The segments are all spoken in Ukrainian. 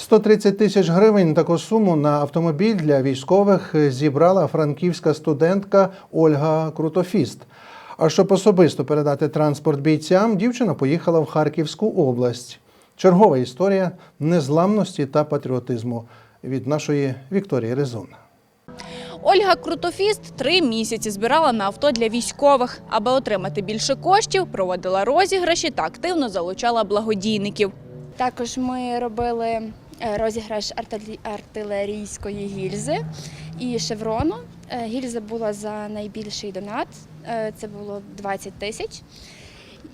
130 тисяч гривень таку суму на автомобіль для військових зібрала франківська студентка Ольга Крутофіст. А щоб особисто передати транспорт бійцям, дівчина поїхала в Харківську область. Чергова історія незламності та патріотизму від нашої Вікторії Резун. Ольга Крутофіст три місяці збирала на авто для військових. Аби отримати більше коштів, проводила розіграші та активно залучала благодійників. Також ми робили розіграш артилерійської гільзи і шеврону. Е, Гільза була за найбільший донат, е, це було 20 тисяч.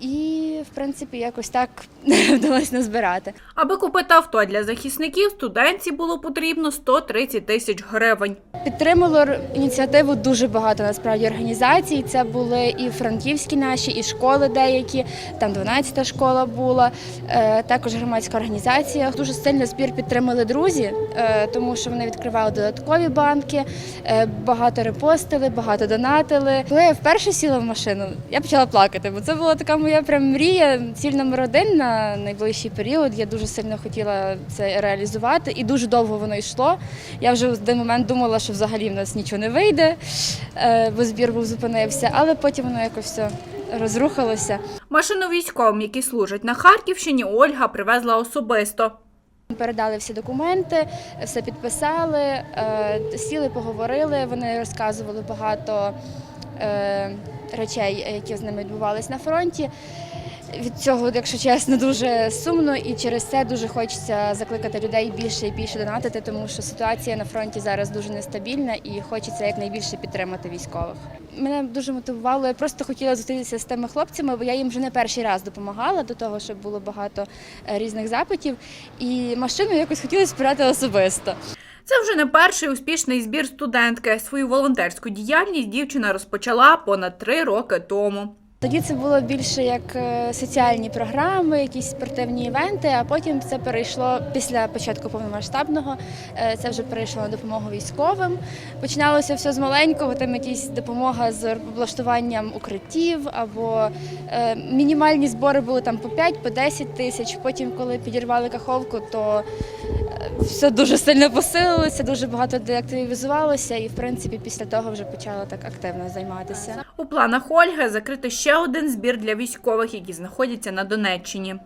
І, в принципі, якось так вдалося назбирати. Аби купити авто для захисників, студентці було потрібно 130 тисяч гривень. Підтримало ініціативу дуже багато насправді організацій. Це були і франківські наші, і школи деякі. Там 12-та школа була, е, також громадська організація. Дуже сильно збір підтримали друзі, е, тому що вони відкривали додаткові банки, е, багато репостили, багато донатили. Коли я вперше сіла в машину, я почала плакати, бо це була така моя прям мрія, ціль номер один на найближчий період. Я дуже сильно хотіла це реалізувати, і дуже довго воно йшло. Я вже в один момент думала, що взагалі в нас нічого не вийде, е, бо збір був зупинився, але потім воно якось все розрухалося. Машину військовим, які служать на Харківщині, Ольга привезла особисто. Передали всі документи, все підписали, е, сіли, поговорили. Вони розказували багато е, речей, які з ними відбувались на фронті. Від цього, якщо чесно, дуже сумно, і через це дуже хочеться закликати людей більше і більше донатити, тому що ситуація на фронті зараз дуже нестабільна і хочеться якнайбільше підтримати військових. Мене дуже мотивувало. Я просто хотіла зустрітися з тими хлопцями, бо я їм вже не перший раз допомагала до того, щоб було багато е, різних запитів. І машину якось хотілося збирати особисто. Це вже не перший успішний збір студентки. Свою волонтерську діяльність дівчина розпочала понад три роки тому. Тоді це було більше як е, соціальні програми, якісь спортивні івенти, а потім це перейшло після початку повномасштабного. е, Це вже перейшло на допомогу військовим. Починалося все з маленького, там якісь допомога з облаштуванням укриттів або е, мінімальні збори були там по 5, по 10 тисяч. Потім, коли підірвали каховку, то все дуже сильно посилилося, дуже багато деактивізувалося, і в принципі після того вже почала так активно займатися. У планах Ольги закрити ще один збір для військових, які знаходяться на Донеччині.